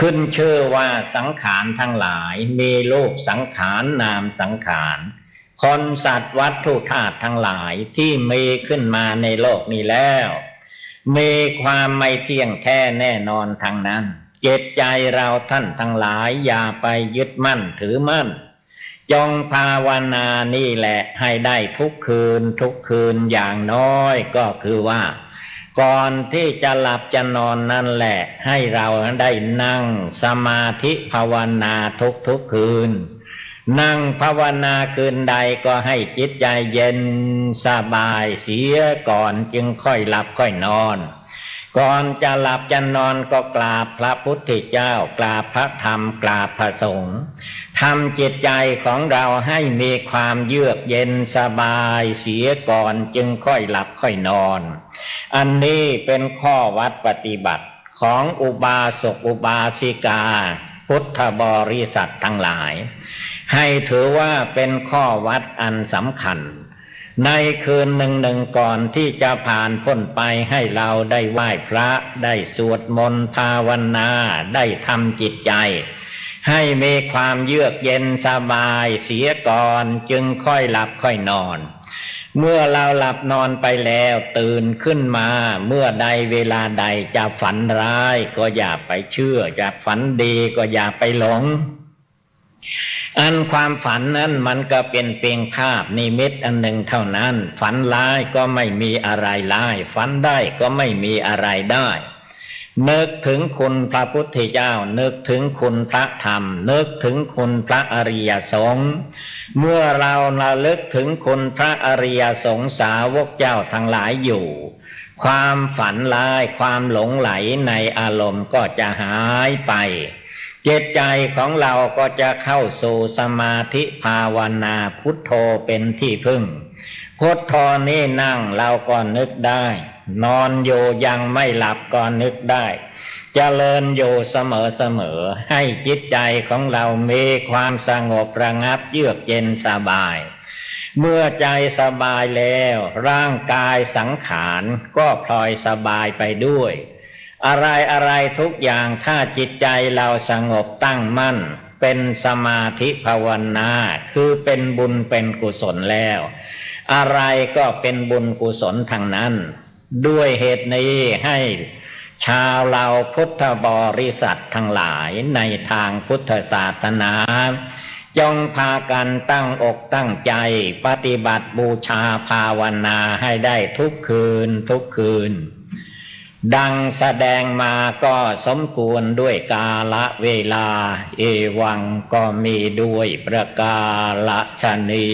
ขึ้นชื่อว่าสังขารทั้งหลายมีรูปสังขารนามสังขารคนสัตว์วัตถุธาตุทั้งหลายที่มีขึ้นมาในโลกนี้แล้ว มีความไม่เที่ยงแท้แน่นอนทางนั้น เจตใจเราท่านทั้งหลายอย่าไปยึดมั่นถือมั่น จงภาวนานี่แหละให้ได้ทุกคืนทุกคืนอย่างน้อยก็คือว่า ก่อนที่จะหลับจะนอนนั่นแหละ ให้เราได้นั่งสมาธิภาวนาทุกทุกคืน นั่งภาวนาคืนใดก็ให้จิตใจเย็นสบายเสียก่อนจึงค่อยหลับค่อยนอน ก่อนจะหลับจะนอนก็กราบพระพุทธเจ้ากราบพระธรรมกราบพระสงฆ์ทำจิตใจของเราให้มีความเยือกเย็นสบายเสียก่อนจึงค่อยหลับค่อยนอน อันนี้เป็นข้อวัดปฏิบัติของอุบาสกอุบาสิกา พุทธบริษัททั้งหลาย ให้ถือว่าเป็นข้อวัดอันสำคัญ ในคืนหนึ่งหนึ่งก่อนที่จะผ่านพ้นไปให้เราได้ไหว้พระได้สวดมนต์ภาวนาได้ทำจิตใจ ให้มีความเยือกเย็นสบายเสียก่อนจึงค่อยหลับค่อยนอน เมื่อเราหลับนอนไปแล้ว ตื่นขึ้นมา เมื่อใดเวลาใดจะฝันร้าย ก็อย่าไปเชื่อจะฝันดีก็อย่าไปหลง อันความฝันนั้นมันก็เป็นเพียงภาพนิมิตอันหนึ่งเท่านั้น ฝันร้ายก็ไม่มีอะไรร้าย ฝันได้ก็ไม่มีอะไรได้นึกถึงคุณพระพุทธเจ้านึกถึงคุณพระธรรมนึกถึงคุณพระอริยสงฆ์ เมื่อเราระลึกถึงคุณพระอริยสงสาวกเจ้าทั้งหลายอยู่ ความฝันร้ายความหลงไหลในอารมณ์ก็จะหายไป เจตใจของเราก็จะเข้าสู่สมาธิภาวนาพุทโธเป็นที่พึ่ง พุทโธนี่นั่งเราก็นึกได้ นอนอยู่ยังไม่หลับก็นึกได้ จริญอยู่เสมอเสมอ ให้จิตใจของเรามีความสงบระงับเยือกเย็นสบาย เมื่อใจสบายแล้ว ร่างกายสังขารก็พลอยสบายไปด้วย อะไรอะไรทุกอย่างถ้าจิตใจเราสงบตั้งมั่น เป็นสมาธิภาวนาคือเป็นบุญเป็นกุศลแล้ว อะไรก็เป็นบุญกุศลทางนั้น ด้วยเหตุนี้ให้ ชาวเราพุทธบริษัททั้งหลายในทางพุทธศาสนาจงพากันตั้งอกตั้งใจปฏิบัติบูชาภาวนาให้ได้ทุกคืนทุกคืน ดังแสดงมาก็สมควรด้วยกาละเวลา เอวังก็มีด้วยประกาละชนี